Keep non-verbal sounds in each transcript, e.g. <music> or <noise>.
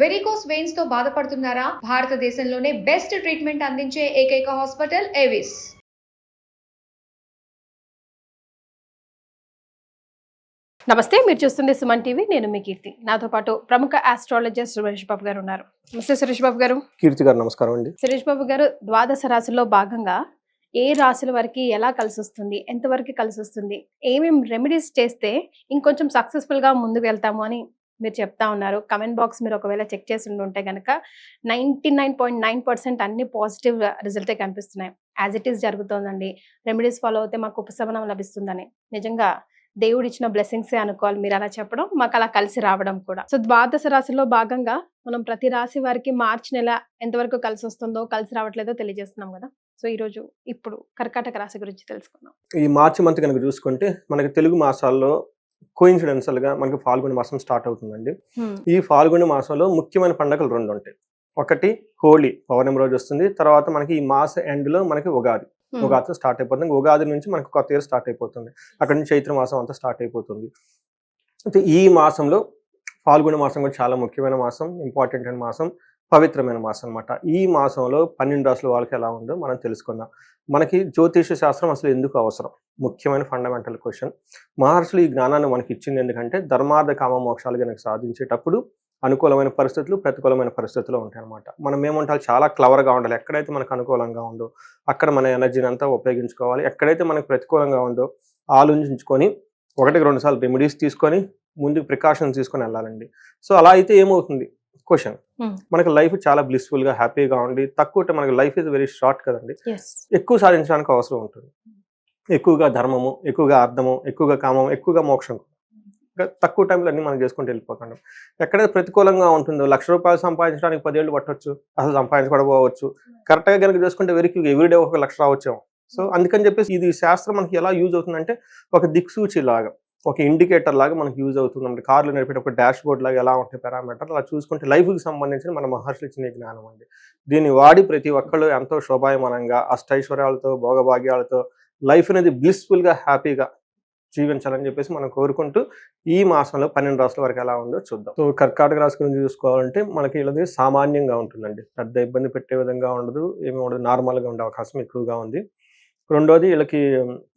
Varicose వెయిన్స్తో బాధపడుతున్నారా? భారతదేశంలోనే best treatment అందించే ఏకైక హాస్పిటల్ ఎవిస్ నమస్తే మీరు చూస్తుంది సుమన్ టీవీ. నేను మీ కీర్తి. నాతో పాటు ప్రముఖ ఆస్ట్రాలజిస్ట్ సురేష్ బాబు గారు ఉన్నారు. నమస్తే సురేష్ బాబు గారు. కీర్తి గారు నమస్కారం అండి. సురేష్ బాబు గారు ద్వాదశ రాశుల్లో భాగంగా ఏ రాశుల వరకు ఎలా కలిసి వస్తుంది? ఎంతవరకు కలిసి వస్తుంది? ఏమేమి రెమెడీస్ చేస్తే ఇంకొంచెం సక్సెస్ఫుల్గా ముందుకు వెళ్తాము అని మీరు చెప్తా ఉన్నారు. కమెంట్ బాక్స్ మీరు ఒకవేళ చెక్ చేసి ఉంటే కనుక ninety nine point nine percent అన్ని పాజిటివ్ రిజల్టే కనిపిస్తున్నాయి. యాజ్ ఇట్ ఈస్ జరుగుతోందండి. రెమెడీస్ ఫాలో అయితే మాకు ఉపశమనం లభిస్తుందని. నిజంగా దేవుడు ఇచ్చిన బ్లెస్సింగ్సే అనుకోవాలి మీరు అలా చెప్పడం మాకు అలా కలిసి రావడం కూడా. సో ద్వాదశ రాశిలో భాగంగా మనం ప్రతి రాశి వారికి మార్చి నెల ఎంతవరకు కలిసి వస్తుందో కలిసి రావట్లేదో తెలియజేస్తున్నాం కదా. సో ఈ రోజు ఇప్పుడు కర్కాటక రాశి గురించి తెలుసుకుందాం. ఈ మార్చి మంత్ కనుక చూసుకుంటే మనకి తెలుగు మాసాల్లో కోయిన్సిడెన్షియల్గా మనకి ఫాల్గుని మాసం స్టార్ట్ అవుతుందండి. ఈ ఫాల్గుని మాసంలో ముఖ్యమైన పండుగలు రెండు ఉంటాయి. ఒకటి హోలీ పౌర్ణమి రోజు వస్తుంది. తర్వాత మనకి ఈ మాస ఎండ్లో మనకి ఉగాది. ఉగాది స్టార్ట్ అయిపోతుంది. ఉగాది నుంచి మనకి కొత్త ఇయర్ స్టార్ట్ అయిపోతుంది. అక్కడ నుంచి చైత్ర మాసం అంతా స్టార్ట్ అయిపోతుంది. అయితే ఈ మాసంలో ఫాల్గుణ మాసం కూడా చాలా ముఖ్యమైన మాసం ఇంపార్టెంట్ అయిన మాసం పవిత్రమైన మాసం అన్నమాట ఈ మాసంలో పన్నెండు రాసుల వాళ్ళకి ఎలా ఉందో మనం తెలుసుకుందాం. మనకి జ్యోతిష శాస్త్రం అసలు ఎందుకు అవసరం? ముఖ్యమైన ఫండమెంటల్ క్వశ్చన్ మహర్షులు ఈ జ్ఞానాన్ని మనకి ఇచ్చింది ఎందుకంటే ధర్మార్థ కామ మోక్షాలు కనుక సాధించేటప్పుడు అనుకూలమైన పరిస్థితులు ప్రతికూలమైన పరిస్థితులు ఉంటాయన్నమాట. మనం ఏముంటాలి చాలా క్లవర్గా ఉండాలి. ఎక్కడైతే మనకు అనుకూలంగా ఉందో అక్కడ మన ఎనర్జీని అంతా ఉపయోగించుకోవాలి. ఎక్కడైతే మనకు ప్రతికూలంగా ఉందో ఆలోచించుకొని ఒకటికి రెండు సార్లు రెమెడీస్ తీసుకొని ముందు ప్రికాషన్స్ తీసుకొని వెళ్ళాలండి. సో అలా అయితే ఏమవుతుంది? Question Hmm. మనకి లైఫ్ చాలా బ్లిస్ఫుల్గా హ్యాపీగా ఉండి తక్కువ మనకి లైఫ్ ఇస్ వెరీ షార్ట్ కదండి. ఎక్కువ సాధించడానికి అవసరం ఉంటుంది. ఎక్కువగా ధర్మము ఎక్కువగా అర్థము ఎక్కువగా కామం ఎక్కువగా మోక్షం. తక్కువ టైంలో అన్ని మనం చేసుకుంటూ వెళ్ళిపోతాం. ఎక్కడైతే ప్రతికూలంగా ఉంటుందో లక్ష రూపాయలు సంపాదించడానికి పదేళ్ళు పట్టొచ్చు అసలు సంపాదించబడవచ్చు కరెక్ట్గా కనుక చేసుకుంటే వెరికి ఎవ్రీడే ఒక లక్ష రావచ్చాము. సో అందుకని చెప్పేసి ఇది శాస్త్రం మనకి ఎలా యూజ్ అవుతుందంటే ఒక దిక్సూచి లాగా ఒక ఇండికేటర్ లాగా మనకి యూజ్ అవుతుంది అంటే కార్లు నడిపేట ఒక డాష్ బోర్డ్ లాగా ఎలా ఉంటాయి పారామీటర్ అలా చూసుకుంటే లైఫ్కి సంబంధించిన మన మహర్షులు ఇచ్చిన జ్ఞానం అండి. దీన్ని వాడి ప్రతి ఒక్కళ్ళు ఎంతో శోభాయమానంగా అష్టైశ్వర్యాలతో భోగభాగ్యాలతో లైఫ్ అనేది బ్లిస్ఫుల్గా హ్యాపీగా జీవించాలని చెప్పేసి మనం కోరుకుంటూ ఈ మాసంలో పన్నెండు రాసుల వరకు ఎలా ఉందో చూద్దాం. సో కర్కాటక రాశి గురించి చూసుకోవాలంటే మనకి ఇలాది సామాన్యంగా ఉంటుందండి. పెద్ద ఇబ్బంది పెట్టే విధంగా ఉండదు ఏమి ఉండదు నార్మల్గా ఉండే అవకాశం ఎక్కువగా ఉంది. రెండోది వీళ్ళకి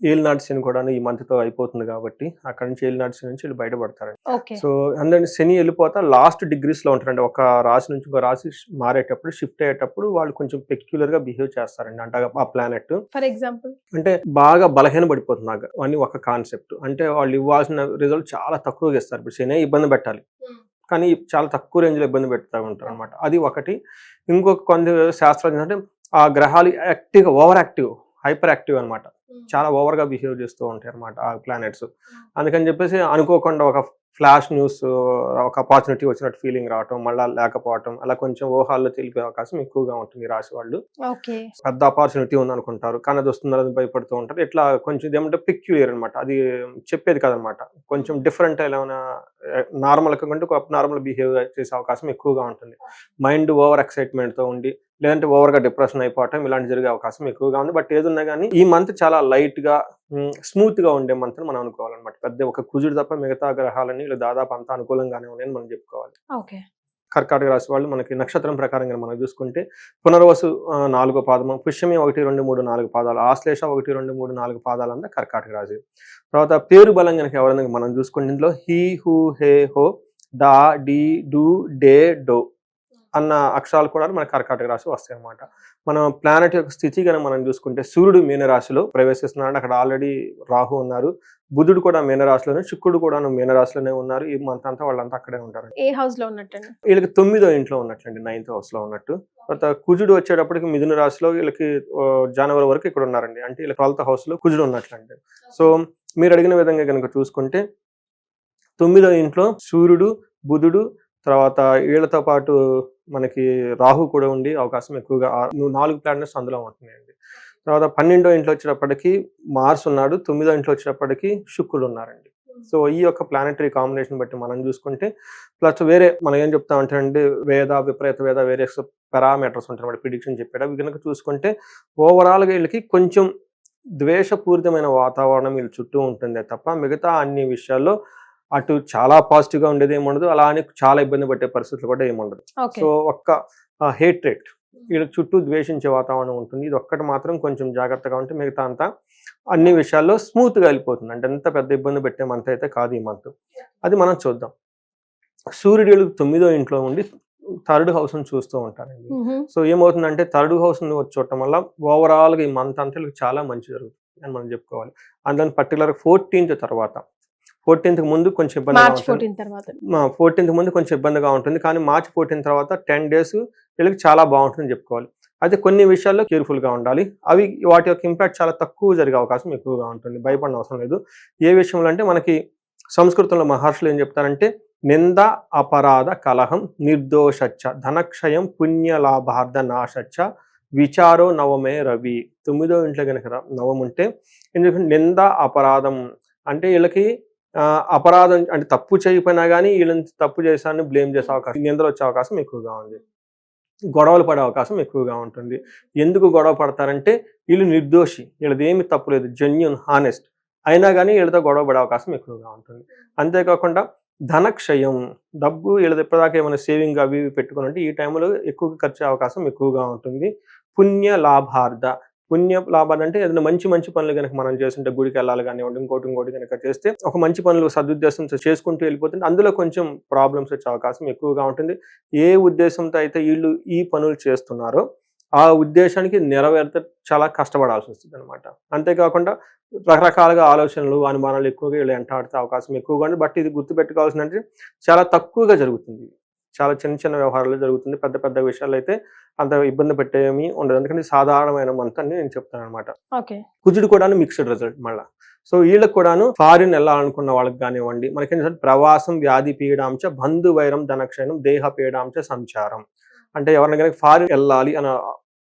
ఏలినాటి శని కూడా ఈ month తో అయిపోతుంది కాబట్టి అక్కడ నుంచి ఏలినాటి శని నుంచి వీళ్ళు బయటపడతారండి. సో అందుకని శని వెళ్ళిపోతా లాస్ట్ డిగ్రీస్లో ఉంటారండి. ఒక రాశి నుంచి ఒక రాశి మారేటప్పుడు షిఫ్ట్ అయ్యేటప్పుడు వాళ్ళు కొంచెం పెక్యులర్గా బిహేవ్ చేస్తారండి. అంటే ఆ ప్లానెట్ ఫర్ ఎగ్జాంపుల్ అంటే బాగా బలహీన పడిపోతుంది అని ఒక కాన్సెప్ట్ అంటే వాళ్ళు ఇవ్వాల్సిన రిజల్ట్ చాలా తక్కువగా ఇస్తారు. ఇప్పుడు శని ఇబ్బంది పెట్టాలి. కానీ చాలా తక్కువ రేంజ్లో ఇబ్బంది పెడతా ఉంటారు అనమాట అది ఒకటి. ఇంకొక కొంత శాస్త్రం అంటే ఆ గ్రహాలు యాక్టివ్గా ఓవర్ యాక్టివ్ హైపర్ యాక్టివ్ అనమాట చాలా ఓవర్గా బిహేవ్ చేస్తూ ఉంటాయి అనమాట ఆ ప్లానెట్స్. అందుకని చెప్పేసి అనుకోకుండా ఒక ఫ్లాష్ న్యూస్ ఒక ఆపర్చునిటీ వచ్చినట్టు ఫీలింగ్ రావటం మళ్ళీ లేకపోవటం అలా కొంచెం ఊహాల్లో తెలిపే అవకాశం ఎక్కువగా ఉంటుంది రాశి వాళ్ళు. పెద్ద ఆపర్చునిటీ ఉంది అనుకుంటారు కానీ అది వస్తుందని భయపడుతూ ఉంటారు. ఇట్లా కొంచెం ఇదేమంటే పిక్యులియర్ అనమాట అది చెప్పేది కదనమాట కొంచెం డిఫరెంట్ ఏమైనా నార్మల్ కంటే ఒక నార్మల్ బిహేవ్ చేసే అవకాశం ఎక్కువగా ఉంటుంది. మైండ్ ఓవర్ ఎక్సైట్మెంట్తో ఉండి లేదంటే ఓవర్గా డిప్రెషన్ అయిపోవటం ఇలాంటి జరిగే అవకాశం ఎక్కువగా ఉంది. బట్ ఏదున్నా కానీ ఈ మంత్ చాలా లైట్గా స్మూత్గా ఉండే మంత్ మనం అనుకోవాలన్నమాట. పెద్ద ఒక కుజుడు తప్ప మిగతా గ్రహాలన్నీ ఇలా దాదాపు అంతా అనుకూలంగానే ఉన్నాయని మనం చెప్పుకోవాలి. ఓకే. కర్కాటక రాశి వాళ్ళు మనకి నక్షత్రం ప్రకారంగా మనం చూసుకుంటే పునర్వసు నాలుగో పాదము పుష్యమి ఒకటి రెండు మూడు నాలుగు పాదాలు ఆశ్లేష ఒకటి రెండు మూడు నాలుగు పాదాలు అంతా కర్కాటక రాశి. తర్వాత పేరు బలం కనుక ఎవరైనా మనం చూసుకుంటే ఇందులో హీ హూ హే హో డా డి డు డే డో అన్న అక్షరాలు కూడా మన కర్కాటక రాశి వస్తాయి అన్నమాట మనం ప్లానెట్ యొక్క స్థితి కనుక మనం చూసుకుంటే సూర్యుడు మీనరాశిలో ప్రవేశిస్తున్నాడు. అక్కడ ఆల్రెడీ రాహు ఉన్నారు. బుధుడు కూడా మీనరాశిలోనే శుక్రుడు కూడా మీనరాశిలోనే ఉన్నారు. ఈ మంత్ అంతా వాళ్ళంతా అక్కడే ఉంటారు. ఏ హౌస్లో ఉన్నట్టండి? వీళ్ళకి తొమ్మిదో ఇంట్లో ఉన్నట్లండి నైన్త్ హౌస్లో ఉన్నట్టు. తర్వాత కుజుడు వచ్చేటప్పటికి మిథున రాశిలో వీళ్ళకి జనవరి వరకు ఇక్కడ ఉన్నారండి. అంటే వీళ్ళకి ట్వెల్త్ హౌస్లో కుజుడు ఉన్నట్లండి. సో మీరు అడిగిన విధంగా కనుక చూసుకుంటే తొమ్మిదో ఇంట్లో సూర్యుడు బుధుడు తర్వాత వీళ్ళతో పాటు మనకి రాహు కూడా ఉండి అవకాశం ఎక్కువగా నాలుగు ప్లానెట్స్ అందులో ఉంటున్నాయండి. తర్వాత పన్నెండో ఇంట్లో వచ్చేటప్పటికి మార్స్ ఉన్నాడు తొమ్మిదో ఇంట్లో వచ్చేటప్పటికి శుక్రుడు ఉన్నారండి. సో ఈ యొక్క ప్లానెటరీ కాంబినేషన్ బట్టి మనం చూసుకుంటే ప్లస్ వేరే మనం ఏం చెప్తామంటే అండి వేద విపరీత వేద వేరే పారామీటర్స్ ఉంటాయి ప్రిడిక్షన్ చెప్పాడు అవి కనుక చూసుకుంటే ఓవరాల్గా వీళ్ళకి కొంచెం ద్వేషపూరితమైన వాతావరణం వీళ్ళ చుట్టూ ఉంటుంది తప్ప మిగతా అన్ని విషయాల్లో అటు చాలా పాజిటివ్గా ఉండేది ఏమి ఉండదు అలా అని చాలా ఇబ్బంది పట్టే పరిస్థితులు కూడా ఏమి ఉండదు ఓకే. సో ఒక్క హేట్ రేట్ వీళ్ళ చుట్టూ ద్వేషించే వాతావరణం ఉంటుంది. ఇది ఒక్కటి మాత్రం కొంచెం జాగ్రత్తగా ఉంటే మిగతా అంతా అన్ని విషయాల్లో స్మూత్గా వెళ్ళిపోతుంది. అంటే ఎంత పెద్ద ఇబ్బంది పెట్టే మంత్ అయితే కాదు ఈ మంత్. అది మనం చూద్దాం. సూర్యుడు తొమ్మిదో ఇంట్లో ఉండి థర్డ్ హౌస్ని చూస్తూ ఉంటారండి సో ఏమవుతుందంటే థర్డ్ హౌస్ని చూడటం వల్ల ఓవరాల్గా ఈ మంత్ అంతా చాలా మంచి జరుగుతుంది అని మనం చెప్పుకోవాలి. అందులో పర్టికులర్ ఫోర్టీన్త్ తర్వాత ఫోర్టీన్త్ ముందు కొంచెం ఇబ్బందిగా ఫోర్టీన్త్ ముందు కొంచెం ఇబ్బందిగా ఉంటుంది. కానీ మార్చ్ ఫోర్టీన్ తర్వాత టెన్ డేస్ వీళ్ళకి చాలా బాగుంటుందని చెప్పుకోవాలి. అయితే కొన్ని విషయాల్లో కేర్ఫుల్గా ఉండాలి. అవి వాటి యొక్క ఇంపాక్ట్ చాలా తక్కువ జరిగే అవకాశం ఎక్కువగా ఉంటుంది. భయపడిన అవసరం లేదు. ఏ విషయంలో అంటే మనకి సంస్కృతంలో మహర్షులు ఏం చెప్తారంటే నింద అపరాధ కలహం నిర్దోషచ్చ ధనక్షయం పుణ్యలాభార్థ నాశచ్చ విచారో నవమే రవి. తొమ్మిదో ఇంట్లో కనుక నవం ఉంటే ఎందుకంటే నింద అపరాధం అంటే వీళ్ళకి అపరాధం అంటే తప్పు చేయకపోయినా కానీ వీళ్ళని తప్పు చేశాను బ్లేమ్ చేసే అవకాశం నిందలు వచ్చే అవకాశం ఎక్కువగా ఉంది. గొడవలు పడే అవకాశం ఎక్కువగా ఉంటుంది. ఎందుకు గొడవ పడతారంటే వీళ్ళు నిర్దోషి వీళ్ళది ఏమి తప్పు లేదు జెన్యున్ హానెస్ట్ అయినా కానీ వీళ్ళతో గొడవ పడే అవకాశం ఎక్కువగా ఉంటుంది. అంతేకాకుండా ధనక్షయం డబ్బు వీళ్ళది ఎప్పటిదాకా ఏమైనా సేవింగ్ అవి ఇవి పెట్టుకుని ఉంటే ఈ టైంలో ఎక్కువగా ఖర్చు అవకాశం ఎక్కువగా ఉంటుంది. పుణ్య లాభార్థ పుణ్య లాభాలు అంటే ఏదైనా మంచి మంచి పనులు కనుక మనం చేస్తుంటే గుడికి వెళ్ళాలి కానివ్వండి ఇంకోటి ఇంకోటి కనుక చేస్తే ఒక మంచి పనులు సదుద్దేశంతో చేసుకుంటూ వెళ్ళిపోతుంటే అందులో కొంచెం ప్రాబ్లమ్స్ వచ్చే అవకాశం ఎక్కువగా ఉంటుంది. ఏ ఉద్దేశంతో అయితే వీళ్ళు ఈ పనులు చేస్తున్నారో ఆ ఉద్దేశానికి నెరవేర్త చాలా కష్టపడాల్సి వస్తుంది అనమాట అంతేకాకుండా రకరకాలుగా ఆలోచనలు అనుమానాలు ఎక్కువగా వీళ్ళు ఎంటాడితే అవకాశం ఎక్కువగా ఉంది. బట్ ఇది గుర్తుపెట్టుకోవాల్సిందంటే చాలా తక్కువగా జరుగుతుంది. చాలా చిన్న చిన్న వ్యవహారాలు జరుగుతుంది. పెద్ద పెద్ద విషయాలు అయితే అంత ఇబ్బంది పెట్టేమి ఉండదు. ఎందుకంటే సాధారణమైన మంత్ అని నేను చెప్తాను అనమాట కుజుడు కూడాను మిక్స్డ్ రిజల్ట్ మళ్ళా. సో వీళ్ళకి కూడాను ఫారిన్ వెళ్ళాలనుకున్న వాళ్ళకి కానివ్వండి మనకి ఏంటంటే ప్రవాసం వ్యాధి పీడాంశ బంధు వైరం ధనక్షయం దేహ పీడాంశ సంచారం. అంటే ఎవరైనా కనుక ఫారిన్ వెళ్ళాలి అన్న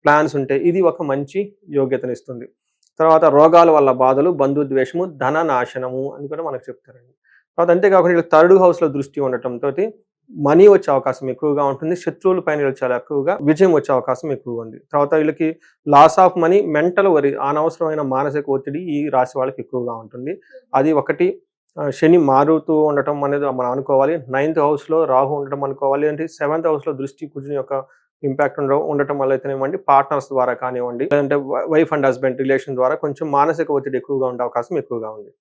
ప్లాన్స్ ఉంటే ఇది ఒక మంచి యోగ్యతనిస్తుంది. తర్వాత రోగాల వల్ల బాధలు బంధుద్వేషము ధన నాశనము అని కూడా మనకు చెప్తారండి. తర్వాత అంతేకాకుండా వీళ్ళకి థర్డ్ హౌస్లో దృష్టి ఉండటంతో మనీ వచ్చే అవకాశం ఎక్కువగా ఉంటుంది శత్రువుల పైన చాలా ఎక్కువగా విజయం వచ్చే అవకాశం ఎక్కువగా ఉంది. తర్వాత వీళ్ళకి లాస్ ఆఫ్ మనీ మెంటల్ వరి అనవసరమైన మానసిక ఒత్తిడి ఈ రాశి వాళ్ళకి ఎక్కువగా ఉంటుంది. అది ఒకటి శని మారుతూ ఉండటం అనేది మనం అనుకోవాలి. నైన్త్ హౌస్లో రాహు ఉండటం అనుకోవాలి. అంటే సెవెంత్ హౌస్లో దృష్టి కుజుని యొక్క ఇంపాక్ట్ ఉండడం ఉండటం వల్ల అయితేనేవ్వండి పార్ట్నర్స్ ద్వారా కానివ్వండి లేదంటే వైఫ్ అండ్ హస్బెండ్ రిలేషన్ ద్వారా కొంచెం మానసిక ఒత్తిడి ఎక్కువగా ఉండే అవకాశం ఎక్కువగా ఉంది.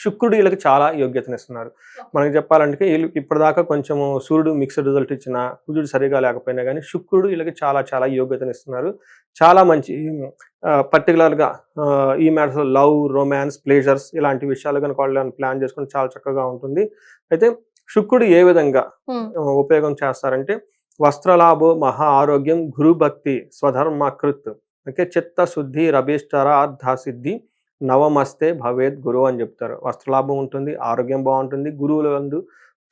శుక్రుడు వీళ్ళకి చాలా యోగ్యతనిస్తున్నారు. మనకి చెప్పాలంటే వీళ్ళు ఇప్పటిదాకా కొంచెం సూర్యుడు మిక్స్డ్ రిజల్ట్ ఇచ్చిన కుజుడు సరిగా లేకపోయినా కానీ శుక్రుడు వీళ్ళకి చాలా చాలా యోగ్యతనిస్తున్నారు. చాలా మంచి పర్టికులర్గా ఆ, ఈ మ్యాటర్స్ లవ్ రొమాన్స్ ప్లేజర్స్ ఇలాంటి విషయాలు కనుక వాళ్ళు ప్లాన్ చేసుకుని చాలా చక్కగా ఉంటుంది. అయితే శుక్రుడు ఏ విధంగా ఉపయోగం చేస్తారంటే వస్త్రలాభో మహా ఆరోగ్యం గురు భక్తి స్వధర్మకృత్ ఓకే చిత్త శుద్ధి రభిష్టర అర్ధ సిద్ధి నవమస్తే భవేద్ గురువు అని చెప్తారు. వస్త్రలాభం ఉంటుంది ఆరోగ్యం బాగుంటుంది గురువులు అందు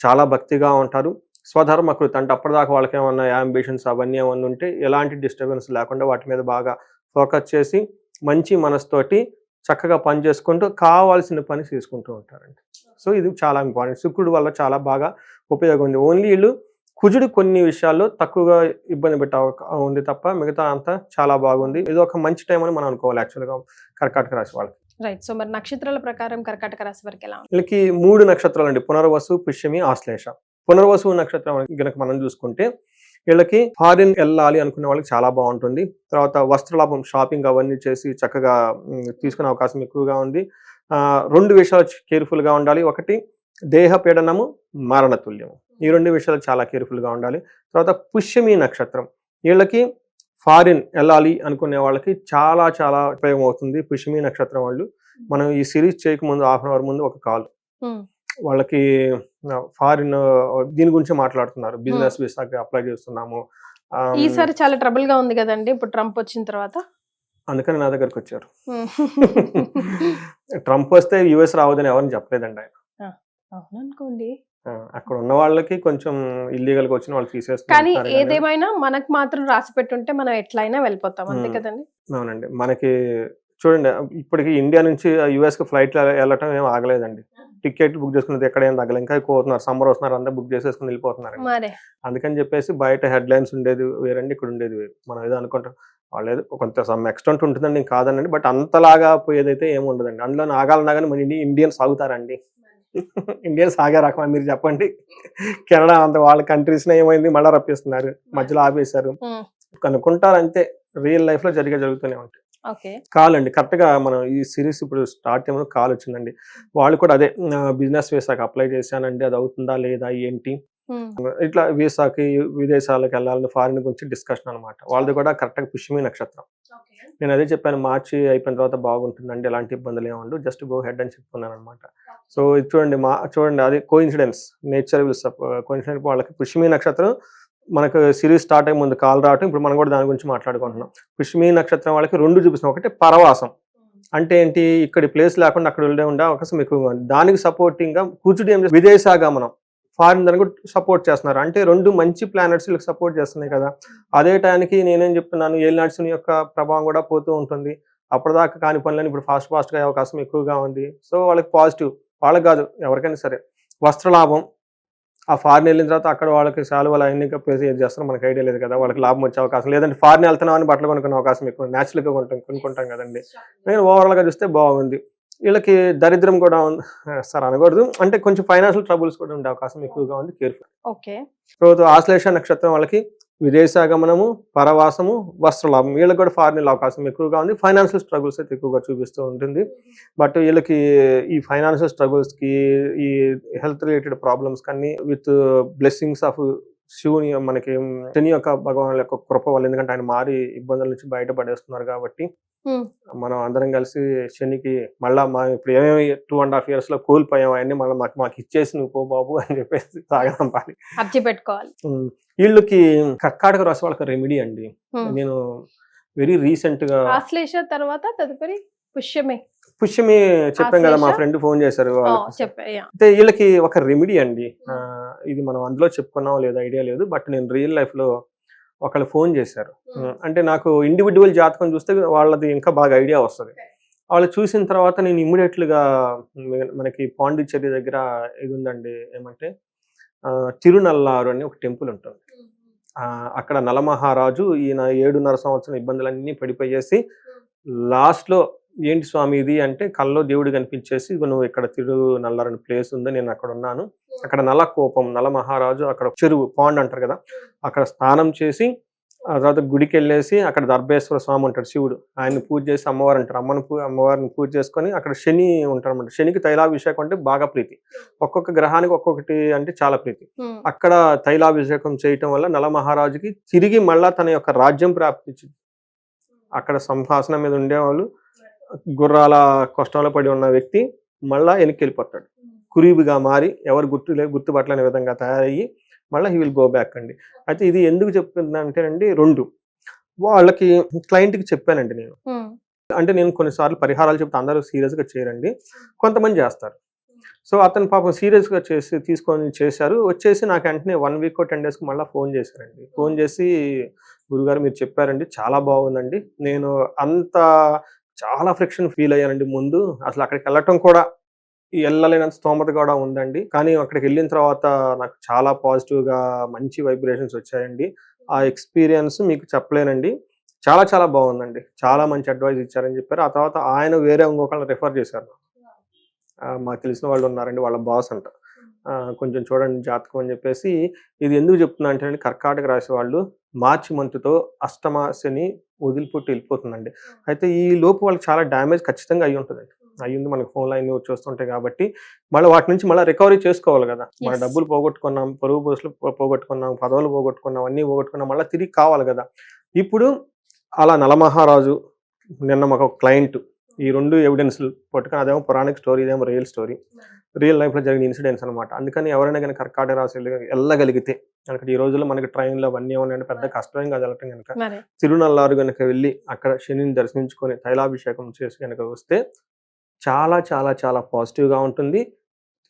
చాలా భక్తిగా ఉంటారు. స్వధర్మకృత్ అంటే అప్పటిదాకా వాళ్ళకి ఏమన్నా యాంబిషన్స్ అవన్నీ ఏమన్నా ఉంటే ఎలాంటి డిస్టర్బెన్స్ లేకుండా వాటి మీద బాగా ఫోకస్ చేసి మంచి మనసుతోటి చక్కగా పని చేసుకుంటూ కావాల్సిన పని చేసుకుంటూ ఉంటారండి. సో ఇది చాలా ఇంపార్టెంట్ శుక్రుడు వల్ల చాలా బాగా ఉపయోగం ఉంది. ఓన్లీ వీళ్ళు కుజుడు కొన్ని విషయాల్లో తక్కువగా ఇబ్బంది పెట్టే ఉంది తప్ప మిగతా అంతా చాలా బాగుంది. ఇది ఒక మంచి టైం అని మనం అనుకోవాలి యాక్చువల్గా కర్కాటక రాశి వాళ్ళకి. రైట్ సో మరి నక్షత్రాల ప్రకారం కర్కాటక రాశి వారికి ఎలా వీళ్ళకి మూడు నక్షత్రాలు అండి. పునర్వసు పుష్యమి ఆశ్లేష. పునర్వసు నక్షత్రం కనుక మనం చూసుకుంటే వీళ్ళకి ఫారిన్ వెళ్ళాలి అనుకునే వాళ్ళకి చాలా బాగుంటుంది. తర్వాత వస్త్రలాభం షాపింగ్ అవన్నీ చేసి చక్కగా తీసుకునే అవకాశం ఎక్కువగా ఉంది. ఆ, రెండు విషయాలు కేర్ఫుల్గా ఉండాలి. ఒకటి దేహ పీడనము మరణతుల్యము. ఈ రెండు విషయాలు చాలా కేర్ఫుల్గా ఉండాలి. తర్వాత పుష్యమి నక్షత్రం. వీళ్ళకి ఫారిన్ వెళ్ళాలి అనుకునే వాళ్ళకి చాలా చాలా ఉపయోగం అవుతుంది పుష్యమి నక్షత్రం వాళ్ళు. మనం ఈ సిరీస్ చేయకముందు హాఫ్ అన్ అవర్ ముందు ఒక కాల్. వాళ్ళకి ఫారిన్ దీని గురించి మాట్లాడుతున్నారు. బిజినెస్ వీసాకి అప్లై చేస్తున్నాము. ఈసారి చాలా ట్రబుల్గా ఉంది కదండి ఇప్పుడు ట్రంప్ వచ్చిన తర్వాత? అందుకని నా దగ్గరకు వచ్చారు. <laughs> ట్రంప్ వస్తే యుఎస్ రావద్దని ఎవరిని చెప్పలేదండి ఆయన. అవుననుకోండి. ఆ, అక్కడ ఉన్న వాళ్ళకి కొంచెం ఇల్లీగల్గా వచ్చిన వాళ్ళు కానీ తీసేస్తున్నారు కానీ- ఏదేమైనా మనకు మాత్రం రాసి పెట్టుంటే మనం ఎట్లయినా వెళ్ళిపోతాం అంతే. కదండి? అవునండి. మనకి చూడండి ఇప్పటికి ఇండియా నుంచి యుఎస్కి ఫ్లైట్ వెళ్ళటం ఏం ఆగలేదండి. టికెట్ బుక్ చేసుకున్నది ఎక్కడ ఏం తగ్గలేదు. ఇంకా ఎక్కువ అవుతున్నారు. సమ్మర్ వస్తున్నారు అందరూ బుక్ చేసేసుకుని వెళ్ళిపోతున్నారు అందుకని చెప్పేసి బయట హెడ్ లైన్స్ ఉండేది వేరండి ఇక్కడ ఉండేది వేరు. మనం ఏదో అనుకుంటాం వాళ్ళు ఏదో కొంత సమ్ ఎక్స్టెంట్ ఉంటుందండి కాదనండి బట్ అంతలాగా పోయేదైతే ఏమి ఉండదండి. అందులో నాగాలన్నా కానీ మన ఇండి- ఇండియన్స్ ఇండియన్స్ ఆగే రకమా మీరు చెప్పండి. కెనడా అంత వాళ్ళ కంట్రీస్ ఏమైంది మళ్ళీ రప్పిస్తున్నారు. మధ్యలో ఆపేశారు. కనుక్కుంటారు అంతే రియల్ లైఫ్లో జరిగే జరుగుతూనే ఉంటాయి. కాల్ అండి కరెక్ట్గా మనం ఈ సిరీస్ ఇప్పుడు స్టార్ట్ చేయమని కాల్ వచ్చిందండి వాళ్ళు కూడా అదే బిజినెస్ వీసాకి అప్లై చేశానండి అది అవుతుందా లేదా ఏంటి? ఇట్లా వీసాకి విదేశాలకు వెళ్ళాలని ఫారిన్ గురించి డిస్కషన్ అనమాట వాళ్ళది కూడా కరెక్ట్గా పుష్యమి నక్షత్రం. నేను అదే చెప్పాను మార్చి అయిపోయిన తర్వాత బాగుంటుందండి ఎలాంటి ఇబ్బందులు ఏమండు జస్ట్ గో హెడ్ అని చెప్పుకున్నాను అనమాట సో ఇది చూడండి మా చూడండి అది కోఇన్సిడెన్స్ నేచర్ విల్ కోఇన్సిడెన్స్ వాళ్ళకి పుష్యమి నక్షత్రం మనకు సిరీస్ స్టార్ట్ అయ్యే ముందు కాల్ రావటం ఇప్పుడు మనం కూడా దాని గురించి మాట్లాడుకుంటున్నాం. పుష్యమి నక్షత్రం వాళ్ళకి రెండు చూపిస్తున్నాం ఒకటి పరవాసం. అంటే ఏంటి ఇక్కడ ప్లేస్ లేకుండా అక్కడ ఉండే ఉండే అవకాశం ఎక్కువగా ఉంది. దానికి సపోర్టింగ్గా కూర్చుని ఏం? విదేశాగమనం. ఫారిన్ దానికి కూడా సపోర్ట్ చేస్తున్నారు. అంటే రెండు మంచి ప్లానెట్స్ వీళ్ళకి సపోర్ట్ చేస్తున్నాయి కదా. అదే టైంకి నేనేం చెప్తున్నాను ఏలినాడ్స్ యొక్క ప్రభావం కూడా పోతూ ఉంటుంది. అప్పటిదాకా కాని పనులని ఇప్పుడు ఫాస్ట్ ఫాస్ట్గా అయ్యే అవకాశం ఎక్కువగా ఉంది. సో వాళ్ళకి పాజిటివ్ వాళ్ళకి కాదు ఎవరికైనా సరే. వస్త్రలాభం ఆ ఫారిన్ వెళ్ళిన తర్వాత అక్కడ వాళ్ళకి శాలువలు అవన్నీ కప్పేసి ఏం చేస్తారో మనకి ఐడియా లేదు కదా. వాళ్ళకి లాభం వచ్చే అవకాశం. లేదంటే ఫారిన్ వెళ్తున్నాం అని బట్టలు కొనుక్కునే అవకాశం ఎక్కువ న్యాచురల్గా కొంటాం కొనుక్కుంటాం కదండి. నేను ఓవరాల్గా చూస్తే బాగుంది. వీళ్ళకి దరిద్రం కూడా ఉంది సార్ అనకూడదు. అంటే కొంచెం ఫైనాన్షియల్ ట్రబుల్స్ కూడా ఉండే అవకాశం ఎక్కువగా ఉంది కేర్ఫుల్ ఓకే. తర్వాత ఆశ్లేష నక్షత్రం వాళ్ళకి విదేశాగమనము పరవాసము వస్త్రలాభం వీళ్ళకి కూడా ఫారిన్ అవకాశం ఎక్కువగా ఉంది. ఫైనాన్షియల్ స్ట్రగుల్స్ అయితే ఎక్కువగా చూపిస్తూ ఉంటుంది. బట్ వీళ్ళకి ఈ ఫైనాన్షియల్ స్ట్రగుల్స్కి ఈ హెల్త్ రిలేటెడ్ ప్రాబ్లమ్స్ కానీ విత్ బ్లెస్సింగ్స్ ఆఫ్ శివుని మనకి శని యొక్క భగవాన్ యొక్క కృప వల్ల ఎందుకంటే ఆయన మారి ఇబ్బందుల నుంచి బయటపడేస్తున్నారు కాబట్టి. మనం అందరం కలిసి శనికి మళ్ళా మా ఇప్పుడు ఏమేమి టూ అండ్ హాఫ్ ఇయర్స్లో కోల్పోయాం అవన్నీ మళ్ళీ మాకు మాకు ఇచ్చేసి నువ్వు పో బాబు అని చెప్పేసి సాగదంపాలి అర్జీ పెట్టుకోవాలి. వీళ్ళకి కర్కాటక రాశి వాళ్ళకి రెమెడీ అండి. నేను వెరీ రీసెంట్గా తర్వాత తదుపరి పుష్యమే పుష్యమి చెప్పాం కదా మా? ఫ్రెండ్ ఫోన్ చేశారు. అయితే వీళ్ళకి ఒక రెమెడీ అండి. ఇది మనం అందులో చెప్పుకున్నాం లేదు ఐడియా లేదు బట్ నేను రియల్ లైఫ్లో ఒకళ్ళు ఫోన్ చేశారు. అంటే నాకు ఇండివిజువల్ జాతకం చూస్తే వాళ్ళది ఇంకా బాగా ఐడియా వస్తుంది. వాళ్ళు చూసిన తర్వాత నేను ఇమ్మీడియట్గా మ- మనకి పాండిచ్చేరి దగ్గర ఇది ఉందండి ఏమంటే తిరునల్లారు అని ఒక టెంపుల్ ఉంటుంది. అక్కడ నలమహారాజు ఈయన ఏడున్నర సంవత్సరం ఇబ్బందులన్నీ పడిపోయేసి లాస్ట్లో ఏంటి స్వామి ఇది అంటే కల్లో దేవుడు కనిపించేసి "ఇదిగో నువ్వు ఇక్కడ తిరు నల్లారని ప్లేస్ ఉంది నేను అక్కడ ఉన్నాను. అక్కడ నల కోపం నల మహారాజు అక్కడ చెరువు పాండ్ అంటారు కదా అక్కడ స్నానం చేసి ఆ తర్వాత గుడికి వెళ్ళేసి అక్కడ దర్భేశ్వర స్వామి ఉంటాడు శివుడు. ఆయన్ని పూజ చేసి అమ్మవారు అంటారు. అమ్మని పూ అమ్మవారిని పూజ చేసుకొని అక్కడ శని ఉంటారు అనమాట శనికి తైలాభిషేకం అంటే బాగా ప్రీతి. ఒక్కొక్క గ్రహానికి ఒక్కొక్కటి అంటే చాలా ప్రీతి. ఉమ్, అక్కడ తైలాభిషేకం చేయటం వల్ల నల మహారాజుకి తిరిగి మళ్ళా తన యొక్క రాజ్యం ప్రాప్తించింది. అక్కడ సంభాషణ మీద ఉండేవాళ్ళు. గుర్రాల కష్టంలో పడి ఉన్న వ్యక్తి మళ్ళా వెనక్కి వెళ్ళిపోతాడు కురీబుగా మారి ఎవరు గుర్తు గుర్తుపట్టలేని విధంగా తయారయ్యి మళ్ళీ హీ విల్ గో బ్యాక్ అండి. అయితే ఇది ఎందుకు చెప్తున్నా అంటేనండి రెండు. వాళ్ళకి క్లయింట్కి చెప్పానండి నేను. అంటే నేను కొన్నిసార్లు పరిహారాలు చెప్తే అందరూ సీరియస్గా చేయరండి. కొంతమంది చేస్తారు. సో అతను పాపం సీరియస్గా చేసి తీసుకొని చేశారు. వచ్చేసి నాకు వెంటనే వన్ వీక్ టెన్ డేస్కి మళ్ళీ ఫోన్ చేశారండి. ఫోన్ చేసి గురుగారు మీరు చెప్పారండి చాలా బాగుందండి. నేను అంత చాలా ఫ్రిక్షన్ ఫీల్ అయ్యానండి ముందు. అసలు అక్కడికి వెళ్ళటం కూడా వెళ్ళలేనంత స్తోమత కూడా ఉందండి. కానీ అక్కడికి వెళ్ళిన తర్వాత నాకు చాలా పాజిటివ్గా మంచి వైబ్రేషన్స్ వచ్చాయండి. ఆ ఎక్స్పీరియన్స్ మీకు చెప్పలేనండి. చాలా చాలా బాగుందండి. చాలా మంచి అడ్వైస్ ఇచ్చారని చెప్పారు. ఆ తర్వాత ఆయన వేరే ఇంకొకళ్ళని రిఫర్ చేశారు. మాకు తెలిసిన వాళ్ళు ఉన్నారండి. వాళ్ళ బాస్ అంట. కొంచెం చూడండి జాతకం అని చెప్పేసి ఇది ఎందుకు చెప్తున్నా అంటే కర్కాటక రాశి వాళ్ళు మార్చి మంత్తో అష్టమ శని వదిలిపుట్టి వెళ్ళిపోతుందండి. అయితే ఈ లోపు వాళ్ళకి చాలా డ్యామేజ్ ఖచ్చితంగా అయ్యి ఉంటుందండి అయ్యింది మనకి ఫోన్ లైన్ చూస్తుంటాయి కాబట్టి మళ్ళీ వాటి నుంచి మళ్ళీ రికవరీ చేసుకోవాలి కదా. మన. డబ్బులు పోగొట్టుకున్నాం పరుగు పోస్టులు పో- పోగొట్టుకున్నాం పదవులు పోగొట్టుకున్నాం అన్నీ పోగొట్టుకున్నాం మళ్ళీ తిరిగి కావాలి కదా. ఇప్పుడు అలా నలమహారాజు నిన్న మాకు ఒక క్లయింట్ ఈ రెండు ఎవిడెన్స్లు పట్టుకొని అదేమో పురాణిక్ స్టోరీ ఇదేమో రియల్ స్టోరీ. రియల్ లైఫ్లో జరిగిన ఇన్సిడెంట్స్ అనమాట అందుకని ఎవరైనా కానీ కర్కాటక రాశి వెళ్ళ- వెళ్ళగలిగితే కనుక ఈ రోజుల్లో మనకి ట్రైన్లో అవన్నీ ఉన్నాయంటే పెద్ద కష్టమేం కాదు వెళ్ళటం కనుక తిరునల్లారు కనుక వెళ్ళి అక్కడ శనిని దర్శించుకొని తైలాభిషేకం చేసి కనుక వస్తే చాలా చాలా చాలా పాజిటివ్గా ఉంటుంది.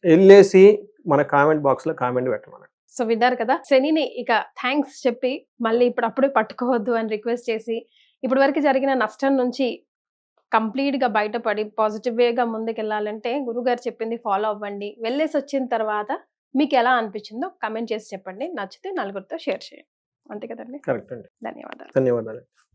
వెళ్ళేసి మన కామెంట్ బాక్స్లో కామెంట్ పెట్టమని సో విన్నారు కదా? శనిని ఇక థ్యాంక్స్ చెప్పి మళ్ళీ ఇప్పుడు అప్పుడే పట్టుకోవద్దు అని రిక్వెస్ట్ చేసి ఇప్పటి వరకు జరిగిన నష్టం నుంచి కంప్లీట్గా బయటపడి పాజిటివ్ వేగా ముందుకెళ్ళాలంటే గురుగారు చెప్పింది ఫాలో అవ్వండి. వెళ్ళేసి వచ్చిన తర్వాత మీకు ఎలా అనిపించిందో కమెంట్ చేసి చెప్పండి. నచ్చితే నలుగురితో షేర్ చేయండి. అంతే కదండి? కరెక్ట్ అండి. ధన్యవాదాలు. ధన్యవాదాలు.